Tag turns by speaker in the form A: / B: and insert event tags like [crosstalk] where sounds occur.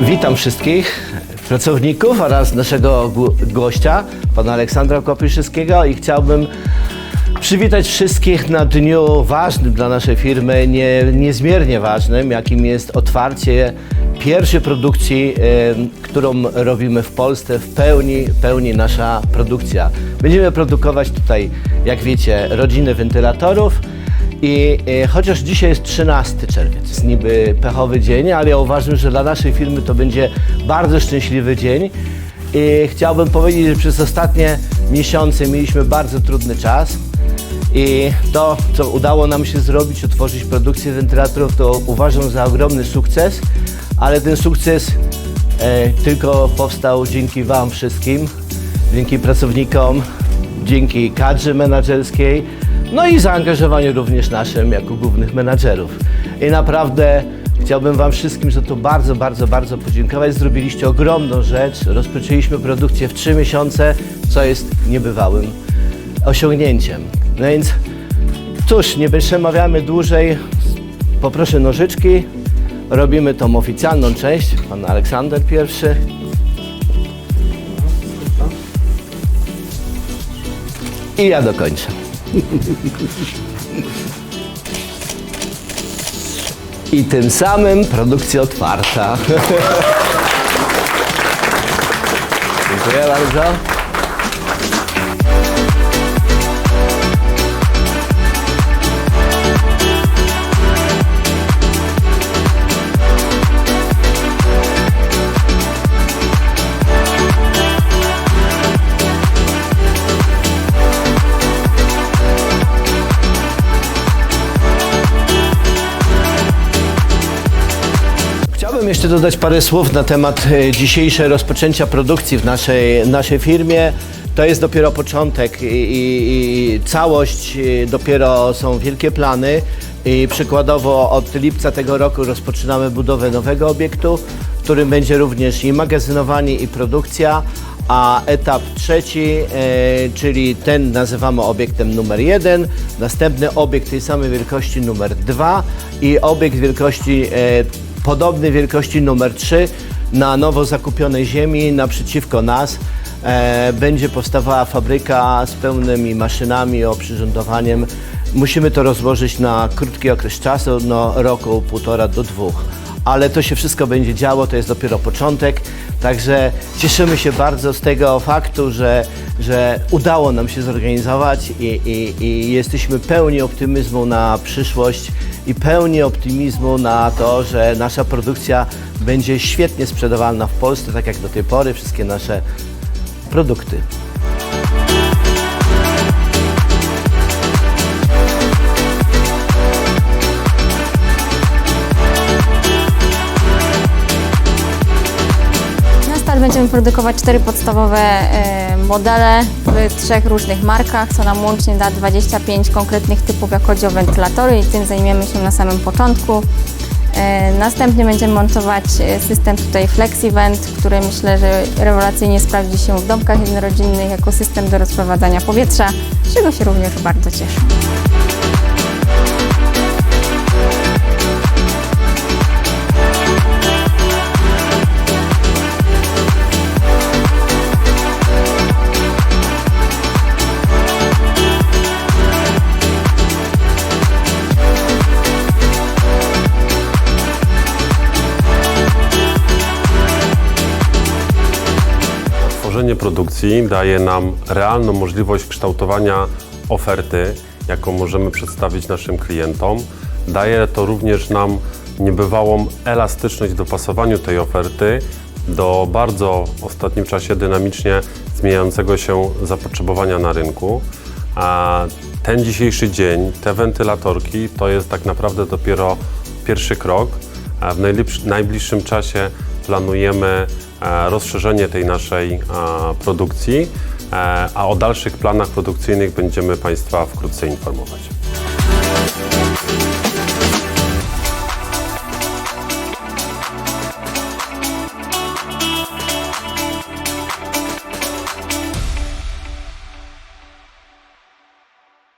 A: Witam wszystkich pracowników oraz naszego gościa, pana Aleksandra Kopyszyskiego i chciałbym przywitać wszystkich na dniu ważnym dla naszej firmy, nie, niezmiernie ważnym, jakim jest otwarcie pierwszej produkcji, którą robimy w Polsce, w pełni, pełni nasza produkcja. Będziemy produkować tutaj, jak wiecie, rodziny wentylatorów, i e, chociaż dzisiaj jest 13 czerwiec, jest niby pechowy dzień, ale ja uważam, że dla naszej firmy to będzie bardzo szczęśliwy dzień. I chciałbym powiedzieć, że przez ostatnie miesiące mieliśmy bardzo trudny czas. I to, co udało nam się zrobić, otworzyć produkcję wentylatorów, to uważam za ogromny sukces, ale ten sukces e, tylko powstał dzięki Wam wszystkim, dzięki pracownikom, dzięki kadrze menedżerskiej, no i zaangażowaniu również naszym jako głównych menadżerów. I naprawdę chciałbym Wam wszystkim za to bardzo, bardzo, bardzo podziękować. Zrobiliście ogromną rzecz. Rozpoczęliśmy produkcję w 3 miesiące, co jest niebywałym osiągnięciem. No więc cóż, nie przemawiamy dłużej. Poproszę nożyczki. Robimy tą oficjalną część. Pan Aleksander pierwszy. I ja dokończę. I tym samym produkcja otwarta. [laughs] Dziękuję bardzo. Jeszcze dodać parę słów na temat e, dzisiejszej rozpoczęcia produkcji w naszej, naszej firmie. To jest dopiero początek i, i, i całość, e, dopiero są wielkie plany. I przykładowo od lipca tego roku rozpoczynamy budowę nowego obiektu, w którym będzie również i magazynowanie, i produkcja. A etap trzeci, e, czyli ten nazywamy obiektem numer jeden, następny obiekt tej samej wielkości numer dwa i obiekt wielkości e, podobnej wielkości numer 3 na nowo zakupionej ziemi naprzeciwko nas e, będzie powstawała fabryka z pełnymi maszynami, oprzyrządowaniem. Musimy to rozłożyć na krótki okres czasu, no roku, półtora do dwóch. Ale to się wszystko będzie działo, to jest dopiero początek. Także cieszymy się bardzo z tego faktu, że, że udało nam się zorganizować i, i, i jesteśmy pełni optymizmu na przyszłość i pełni optymizmu na to, że nasza produkcja będzie świetnie sprzedawalna w Polsce, tak jak do tej pory wszystkie nasze produkty.
B: Będziemy produkować cztery podstawowe e, modele w trzech różnych markach, co nam łącznie da 25 konkretnych typów, jak chodzi o wentylatory i tym zajmiemy się na samym początku. E, Następnie będziemy montować e, system tutaj FlexiVent, który myślę, że rewelacyjnie sprawdzi się w domkach jednorodzinnych jako system do rozprowadzania powietrza, z czego się również bardzo cieszę.
C: Produkcji daje nam realną możliwość kształtowania oferty, jaką możemy przedstawić naszym klientom. Daje to również nam niebywałą elastyczność w dopasowaniu tej oferty do bardzo w ostatnim czasie dynamicznie zmieniającego się zapotrzebowania na rynku. A ten dzisiejszy dzień, te wentylatorki to jest tak naprawdę dopiero pierwszy krok. A W najbliż- najbliższym czasie planujemy e, rozszerzenie tej naszej e, produkcji, e, a o dalszych planach produkcyjnych będziemy Państwa wkrótce informować.